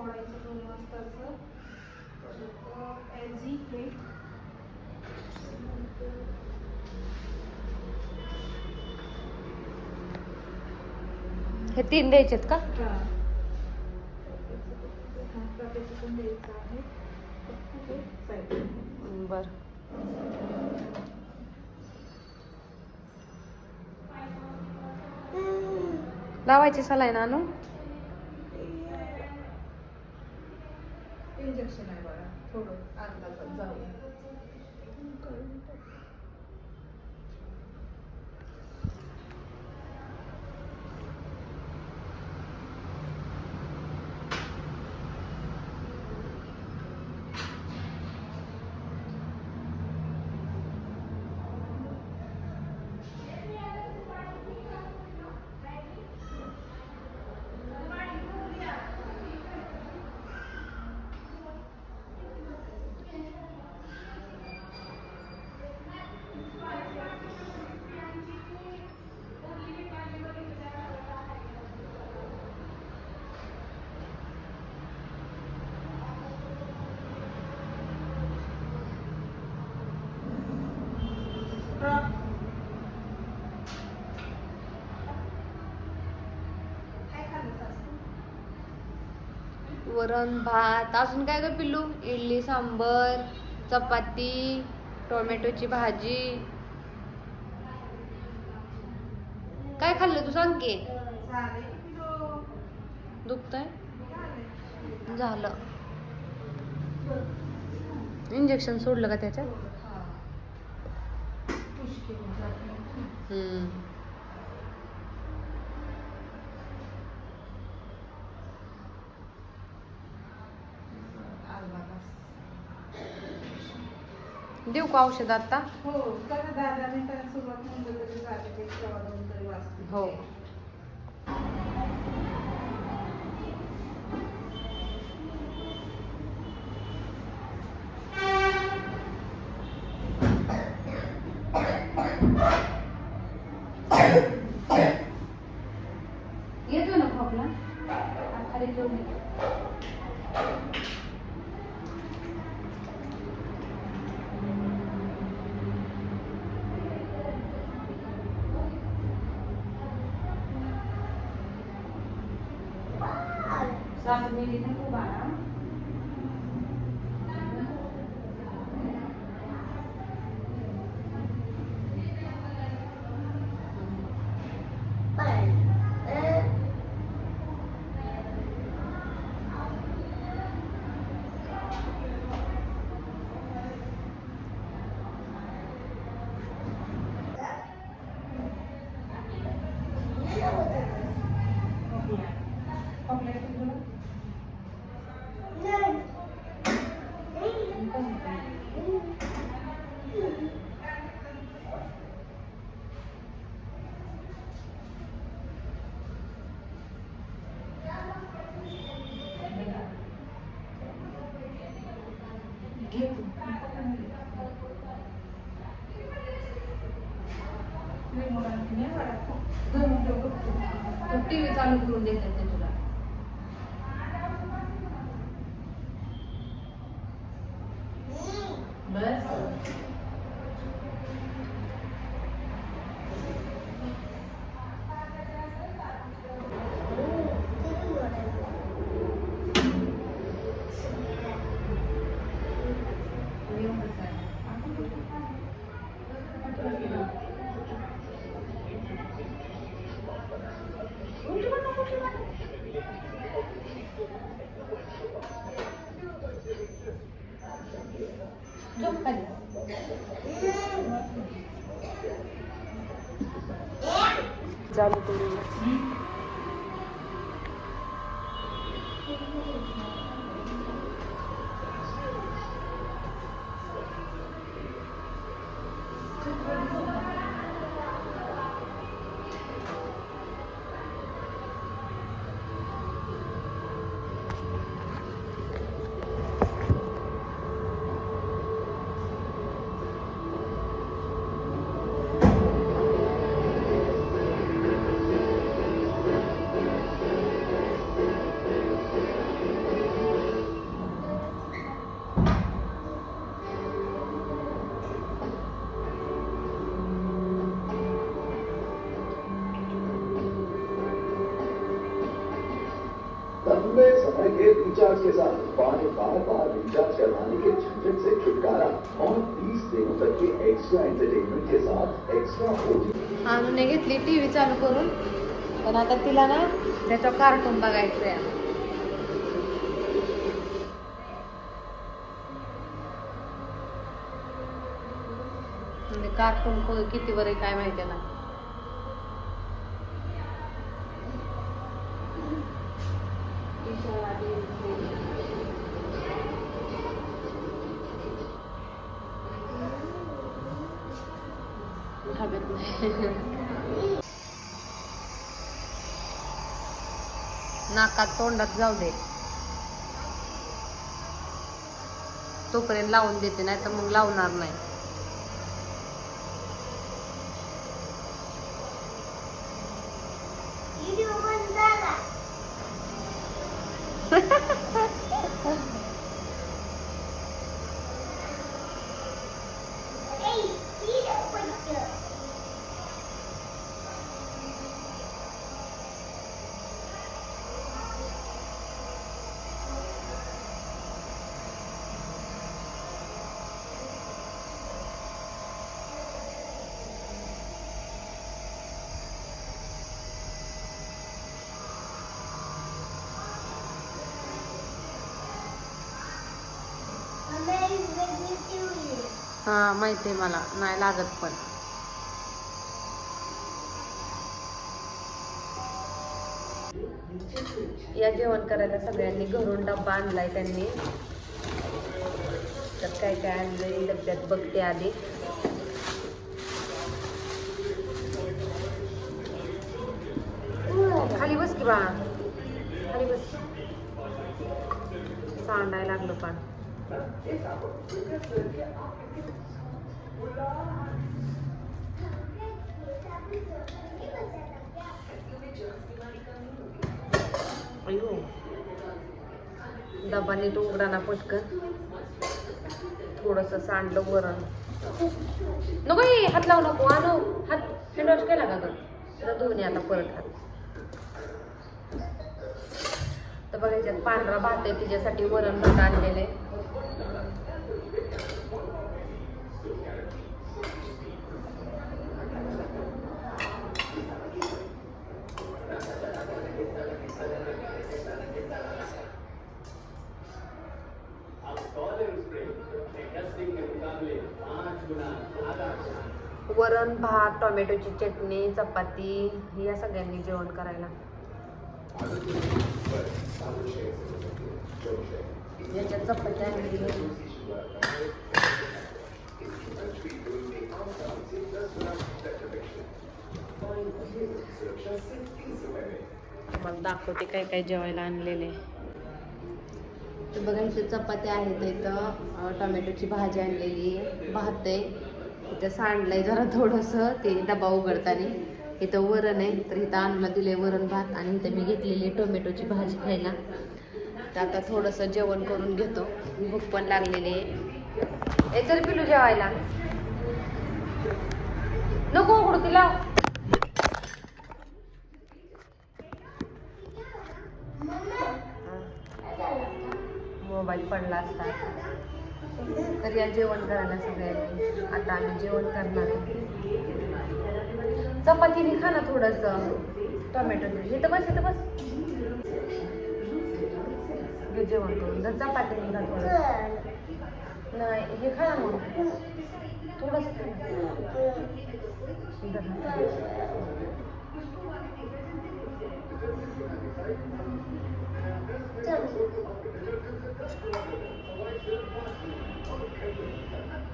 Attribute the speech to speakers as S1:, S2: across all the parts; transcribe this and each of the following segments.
S1: सोडायचं दोन वाजताचं. परत ॲझी हे
S2: हे तीन का?
S1: द्यायचं आहे. फक्त हे side.
S2: बर. लावायची सलाईन आणू
S1: इंजेक्शन आहे बघा थोडं अर्धा तास जाऊ काय खाल्लं सासू?
S2: वरण भात अजून काय ग पिल्लू इडली सांबर चपाती टोमॅटोची भाजी काय खाल्लं तू सांग की? दुखतंय
S1: झाले.
S2: इंजेक्शन सोडलं का त्याच्यात. हम्म. देऊ का औषध आता
S1: हो तर दादाने काय सुरुवात म्हणलं तरी झाले ते केव्हा दोन तरी वाजतील
S2: हो. येतो ना खोकला खाली ठेवून ये. सासू गेली ना खूप बाळा
S1: खोकला येतो तुला? घे तू. लय मुलांची नाही वाटत. दोन मिनिटं बघतो.
S2: टीव्ही चालू करून देतात ते तुला
S1: बस
S2: झोप खाली चालू
S3: लंबे समय के रिचार्ज के साथ बार बार बार रिचार्ज करवाने के झंझट से छुटकारा और 30 दिनों तक के एक्स्ट्रा एंटरटेनमेंट के साथ एक्स्ट्रा ओटीटी
S2: आणूने घेतली टी व्ही चालू करून पण आता तिला ना त्याचं कार्टून बघायचं आहे. म्हणजे कार्टून किती वर आहे काय माहिती ना नाकात तोंडात जाऊ दे. तोपर्यंत लावून देते नाही तर मग लावणार नाही. हा माहिती आहे मला. नाही लागत पण. या जेवण करायला सगळ्यांनी घरून डब्बा आणलाय त्यांनी. तर काय काय आणलंय डब्यात बघते आधी. खाली बस की बा. खाली बस. सांडायला लागलं पण. अयो. डबाने नीट ना पटकन. थोडस सांडलं वरण. नको हे, हात लावू नको. आणू हात हँडवॉश केला का ग? जरा धुवून आता परत हात. तर बघा ह्याच्यात पांढरा भात आहे. तिच्यासाठी वरण भात आणलेले आहे. भात टोमॅटोची चटणी चपाती हे या सगळ्यांनी जेवण करायला. याच्यात चपाती. मला दाखवते काय काय जेवायला आणलेले. तर बघा इथे चपात्या आहेत इथं टोमॅटोची भाजी आणलेली आहे भात आहे. इथं सांडलंय जरा थोडंसं. ते डबा उघडताना. इथं वरण आहे तर इथं आणला दिले वरण भात आणि इथं मी घेतलेली टोमॅटोची भाजी खायला. तर आता थोडंसं जेवण करून घेतो. भूक पण लागलेली आहे. ए पिलू जेवायला. नको उघडू तिला. मोबाईल पडला असता. तर या जेवण करायला सगळ्यांनी. आता आम्ही जेवण करणार आहे. चपातीने खा ना थोडस. टोमॅटो तर बस येतं बस. घे जेवण करून. जर चपातीने खा थोडं नाही हे खा ना मग. थोडस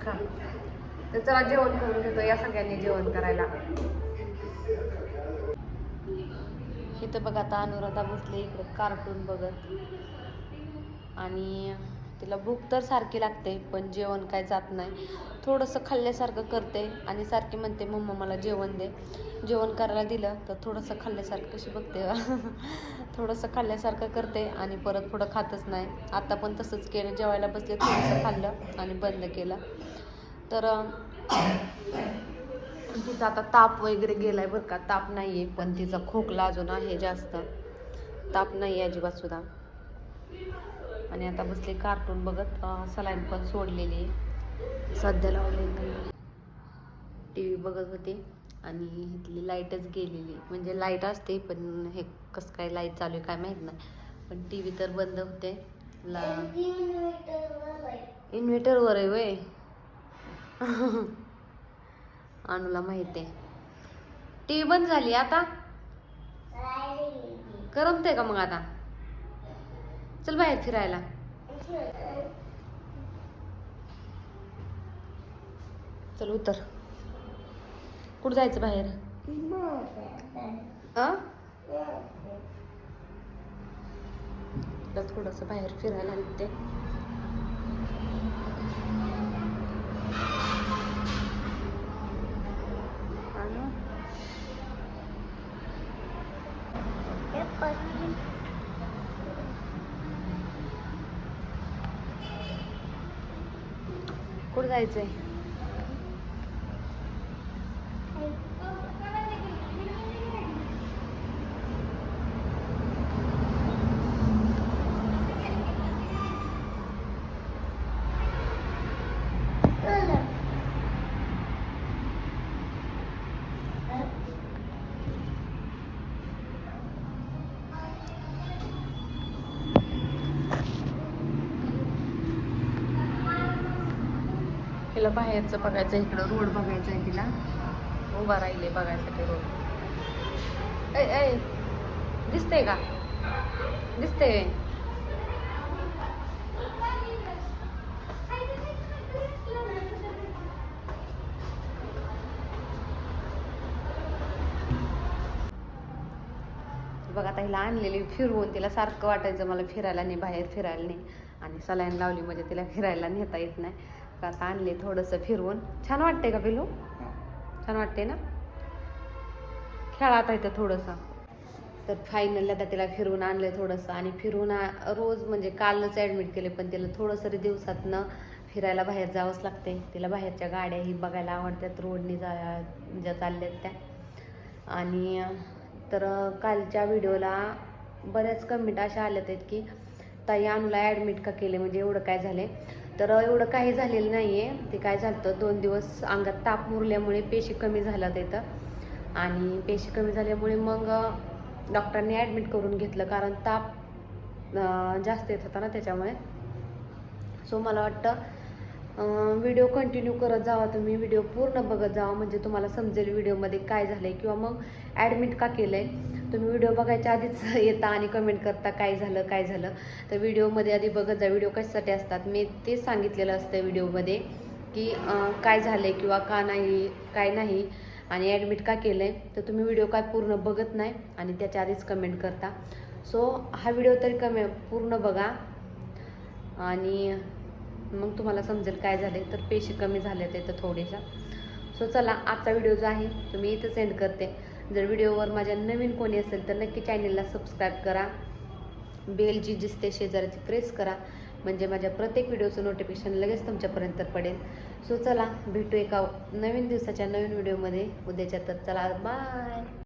S2: खा. तर चला जेवण करून घेतो या सगळ्यांनी जेवण करायला. इथं बघा आता अनुराधा बसले इकडे कार्टून बघत. आणि तिला भूक तर सारखी लागते पण जेवण काय जात नाही. थोडंसं खाल्ल्यासारखं करते आणि सारखी म्हणते मम्मा मला जेवण दे. जेवण करायला दिलं तर थोडंसं खाल्ल्यासारखं कशी बघते? थोडंसं खाल्ल्यासारखं करते आणि परत पुढं खातच नाही. आता पण तसंच केलं जेवायला बसले थोडंसं खाल्लं आणि बंद केलं. तर तिचा आता ताप वगैरे गेलाय बरं का. ताप नाही आहे पण तिचा खोकला अजून आहे जास्त. ताप नाही अजिबात सुद्धा. आणि आता बसले कार्टून बघत. सलाईन पण सोडलेली. आहे सध्या लावलेली टी व्ही बघत होते. आणि इथली लाईटच गेलेली. म्हणजे लाइट असते पण हे कसं काय लाइट चालू आहे काय माहीत नाही. पण टी व्ही तर बंद होते. ला इन्व्हर्टरवर आहे वय. अनुला माहिती आहे. टी व्ही बंद झाली आता? करमते का मग आता? चल बाहेर फिरायला. चल उतर. कुठं जायचं बाहेर? थोडस बाहेर फिरायला निघते आणि कुठं जायचंय. तिला बाहेरचं बघायचं इकडं रोड बघायचं आहे तिला. उभा राहिले बघायसाठी रोड. ऐ ऐ दिसते का? दिसते बघा आता हिला आणलेली फिरवून तिला सारखं वाटायचं मला फिरायला नाही बाहेर फिरायला नाही. आणि सलाईन लावली म्हणजे तिला फिरायला नेता येत नाही. का आता आणले थोडंसं फिरवून. छान वाटते का पिलू छान वाटते ना? खेळात येतं थोडंसं. तर फायनल आता तिला फिरवून आणलं थोडंसं. आणि फिरवून रोज म्हणजे कालच ॲडमिट केले पण तिला थोडंसं तरी दिवसातनं फिरायला बाहेर जावंच लागते तिला बाहेरच्या गाड्याही बघायला आवडतात रोडनी जा ज्या चालल्यात त्या. आणि तर कालच्या व्हिडिओला बऱ्याच कमेंट अशा आल्यात आहेत की ताई अनुला ॲडमिट का केले? म्हणजे एवढं काय झाले तर एवढं काही झालेलं नाही आहे ते काय झालं दोन दिवस अंगात ताप मुरल्यामुळे पेशी कमी झाला तिथं आणि पेशी कमी झाल्यामुळे मग डॉक्टरांनी ॲडमिट करून घेतलं. कारण ताप जास्त येत होता ना त्याच्यामुळे. सो मला वाटतं व्हिडिओ कंटिन्यू करत जावा तुम्ही. व्हिडिओ पूर्ण बघत जावा. म्हणजे तुम्हाला समजेल व्हिडिओमध्ये काय झालं आहे किंवा मग ॲडमिट का केलं आहे तुम्ही व्हिडिओ बघायच्या आधीच येता आणि कमेंट करता काय झालं काय झालं. तर व्हिडिओमध्ये आधी बघत जा व्हिडिओ कशासाठी असतात. मी तेच सांगितलेलं असतं व्हिडिओमध्ये की काय काय आहे किंवा का नाही काय नाही आणि ॲडमिट का केलं आहे तर तुम्ही व्हिडिओ काय पूर्ण बघत नाही आणि त्याच्या आधीच कमेंट करता. सो हा व्हिडिओ तरी कमे पूर्ण बघा. आणि मग तुम्हाला समजेल काय झाले तर पेशी कमी झाले ते तर थोडेशा. सो चला आजचा व्हिडिओ जो आहे तुम्ही इथं सेंड करते. जर व्हिडिओवर माझ्या नवीन कोणी असेल तर नक्की चॅनलला सबस्क्राईब करा. बेल जी दिसते शेजारची प्रेस करा. म्हणजे माझ्या प्रत्येक व्हिडिओचं नोटिफिकेशन लगेच तुमच्यापर्यंत पडेल. सो चला भेटू एका नवीन दिवसाच्या नवीन व्हिडिओमध्ये. उद्याच्या तर चला बाय